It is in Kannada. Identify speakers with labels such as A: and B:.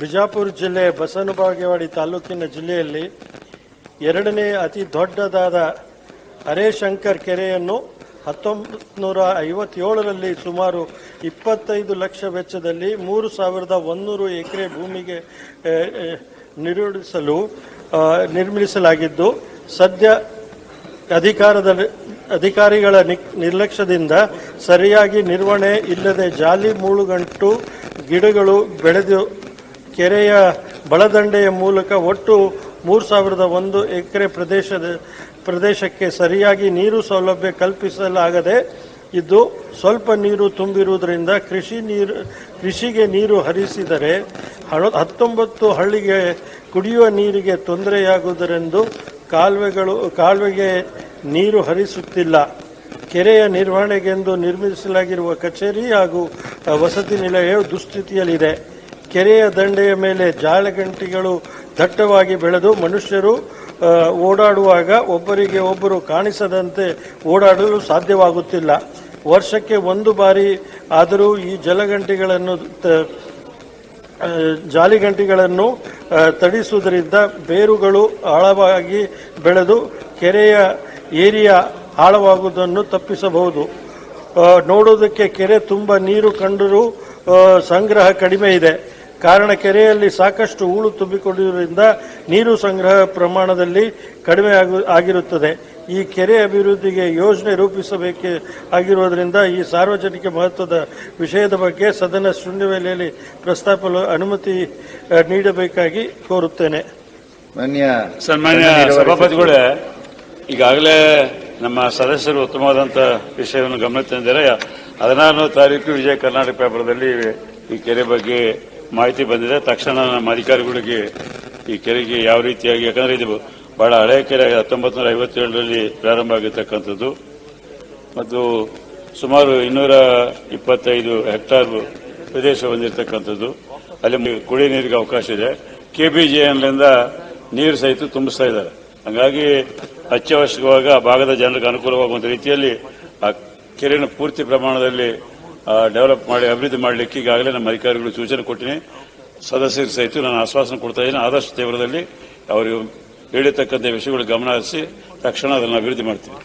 A: ಬಿಜಾಪುರ ಜಿಲ್ಲೆ ಬಸವನಬಾಗೇವಾಡಿ ತಾಲೂಕಿನ ಜಿಲ್ಲೆಯಲ್ಲಿ ಎರಡನೇ ಅತಿ ದೊಡ್ಡದಾದ ಹರೇಶಂಕರ್ ಕೆರೆಯನ್ನು ಹತ್ತೊಂಬತ್ತು ನೂರ ಐವತ್ತೇಳರಲ್ಲಿ ಸುಮಾರು ಇಪ್ಪತ್ತೈದು ಲಕ್ಷ ವೆಚ್ಚದಲ್ಲಿ ಮೂರು ಸಾವಿರದ ಒಂದೂರು ಎಕರೆ ಭೂಮಿಗೆ ನಿರ್ಮಿಸಲು ನಿರ್ಮಿಸಲಾಗಿದ್ದು, ಸದ್ಯ ಅಧಿಕಾರದ, ಅಧಿಕಾರಿಗಳ ನಿರ್ಲಕ್ಷ್ಯದಿಂದ ಸರಿಯಾಗಿ ನಿರ್ವಹಣೆ ಇಲ್ಲದೆ ಜಾಲಿ ಮೂಳುಗಂಟು ಗಿಡಗಳು ಬೆಳೆದು ಕೆರೆಯ ಬಳದಂಡೆಯ ಮೂಲಕ ಒಟ್ಟು ಮೂರು ಸಾವಿರದ ಒಂದು ಎಕರೆ ಪ್ರದೇಶದ ಪ್ರದೇಶಕ್ಕೆ ಸರಿಯಾಗಿ ನೀರು ಸೌಲಭ್ಯ ಕಲ್ಪಿಸಲಾಗದೆ ಇದ್ದು ಸ್ವಲ್ಪ ನೀರು ತುಂಬಿರುವುದರಿಂದ ಕೃಷಿ ನೀರು, ಕೃಷಿಗೆ ನೀರು ಹರಿಸಿದರೆ ಹತ್ತೊಂಬತ್ತು ಹಳ್ಳಿಗೆ ಕುಡಿಯುವ ನೀರಿಗೆ ತೊಂದರೆಯಾಗುವುದರೆಂದು ಕಾಲುವೆಗಳು, ಕಾಲುವೆಗೆ ನೀರು ಹರಿಸುತ್ತಿಲ್ಲ. ಕೆರೆಯ ನಿರ್ವಹಣೆಗೆಂದು ನಿರ್ಮಿಸಲಾಗಿರುವ ಕಚೇರಿ ಹಾಗೂ ವಸತಿ ನಿಲಯ ದುಸ್ಥಿತಿಯಲ್ಲಿದೆ. ಕೆರೆಯ ದಂಡೆಯ ಮೇಲೆ ಜಾಲಗಂಟಿಗಳು ದಟ್ಟವಾಗಿ ಬೆಳೆದು ಮನುಷ್ಯರು ಓಡಾಡುವಾಗ ಒಬ್ಬರಿಗೆ ಒಬ್ಬರು ಕಾಣಿಸದಂತೆ ಓಡಾಡಲು ಸಾಧ್ಯವಾಗುತ್ತಿಲ್ಲ. ವರ್ಷಕ್ಕೆ ಒಂದು ಬಾರಿ ಆದರೂ ಈ ಜಲಗಂಟಿಗಳನ್ನು ಜಾಲಿಗಂಟಿಗಳನ್ನು ತಡಿಸುವುದರಿಂದ ಬೇರುಗಳು ಆಳವಾಗಿ ಬೆಳೆದು ಕೆರೆಯ ಏರಿಯಾ ಆಳವಾಗುವುದನ್ನು ತಪ್ಪಿಸಬಹುದು. ನೋಡೋದಕ್ಕೆ ಕೆರೆ ತುಂಬ ನೀರು ಕಂಡರೂ ಸಂಗ್ರಹ ಕಡಿಮೆ ಇದೆ. ಕಾರಣ ಕೆರೆಯಲ್ಲಿ ಸಾಕಷ್ಟು ಹೂಳು ತುಂಬಿಕೊಂಡಿರುವುದರಿಂದ ನೀರು ಸಂಗ್ರಹ ಪ್ರಮಾಣದಲ್ಲಿ ಕಡಿಮೆ ಆಗು- ಆಗಿರುತ್ತದೆ. ಈ ಕೆರೆ ಅಭಿವೃದ್ಧಿಗೆ ಯೋಜನೆ ರೂಪಿಸಬೇಕೆ ಆಗಿರುವುದರಿಂದ ಈ ಸಾರ್ವಜನಿಕ ಮಹತ್ವದ ವಿಷಯದ ಬಗ್ಗೆ ಸದನ ಶೂನ್ಯವೇಳೆಯಲ್ಲಿ ಪ್ರಸ್ತಾಪಲು ಅನುಮತಿ ನೀಡಬೇಕಾಗಿ ಕೋರುತ್ತೇನೆ.
B: ಮಾನ್ಯ
C: ಸನ್ಮಾನ್ಯ ಸಭಾಪತಿಗಳೇ ಈಗಾಗಲೇ ನಮ್ಮ ಸದಸ್ಯರು ಉತ್ತಮವಾದಂಥ ವಿಷಯವನ್ನು ಗಮನ ತಂದಿದ್ದಾರೆ. ಹದಿನಾರನೇ ತಾರೀಕು ವಿಜಯ ಕರ್ನಾಟಕ ಪೇಪರ್ದಲ್ಲಿ ಈ ಕೆರೆ ಬಗ್ಗೆ ಮಾಹಿತಿ ಬಂದಿದೆ. ತಕ್ಷಣ ನಮ್ಮ ಅಧಿಕಾರಿಗಳಿಗೆ ಈ ಕೆರೆಗೆ ಯಾವ ರೀತಿಯಾಗಿ, ಯಾಕಂದ್ರೆ ಇದು ಬಹಳ ಹಳೆ ಕೆರೆ ಹತ್ತೊಂಬತ್ತು ನೂರ ಐವತ್ತೇಳರಲ್ಲಿ ಪ್ರಾರಂಭ ಆಗಿರ್ತಕ್ಕಂಥದ್ದು ಮತ್ತು ಸುಮಾರು ಇನ್ನೂರ ಇಪ್ಪತ್ತೈದು ಹೆಕ್ಟಾರ್ ಪ್ರದೇಶ ಹೊಂದಿರತಕ್ಕಂಥದ್ದು. ಅಲ್ಲಿ ಕುಡಿ ನೀರಿಗೆ ಅವಕಾಶ ಇದೆ. ಕೆಬಿಜಿಎನ್ನಿಂದ ನೀರು ಸಹಿತ ತುಂಬಿಸ್ತಾ ಇದ್ದಾರೆ. ಹಾಗಾಗಿ ಅತ್ಯವಶ್ಯಕವಾಗಿ ಆ ಭಾಗದ ಜನರಿಗೆ ಅನುಕೂಲವಾಗುವಂತ ರೀತಿಯಲ್ಲಿ ಆ ಕೆರೆಯನ್ನು ಪೂರ್ತಿ ಪ್ರಮಾಣದಲ್ಲಿ ಡೆವಲಪ್ ಮಾಡಿ, ಅಭಿವೃದ್ಧಿ ಮಾಡಲಿಕ್ಕೆ ಈಗಾಗಲೇ ನಮ್ಮ ಅಧಿಕಾರಿಗಳು ಸೂಚನೆ ಕೊಟ್ಟಿನಿ. ಸದಸ್ಯರು ಸಹಿತ ನಾನು ಆಶ್ವಾಸನೆ ಕೊಡ್ತಾ ಇದ್ದೀನಿ. ಆದಷ್ಟು ದೇವರದಲ್ಲಿ ಅವರು ಹೇಳಿರ್ತಕ್ಕಂಥ ವಿಷಯಗಳು ಗಮನ ಹರಿಸಿ ತಕ್ಷಣ ಅದನ್ನು ಅಭಿವೃದ್ಧಿ ಮಾಡ್ತೀವಿ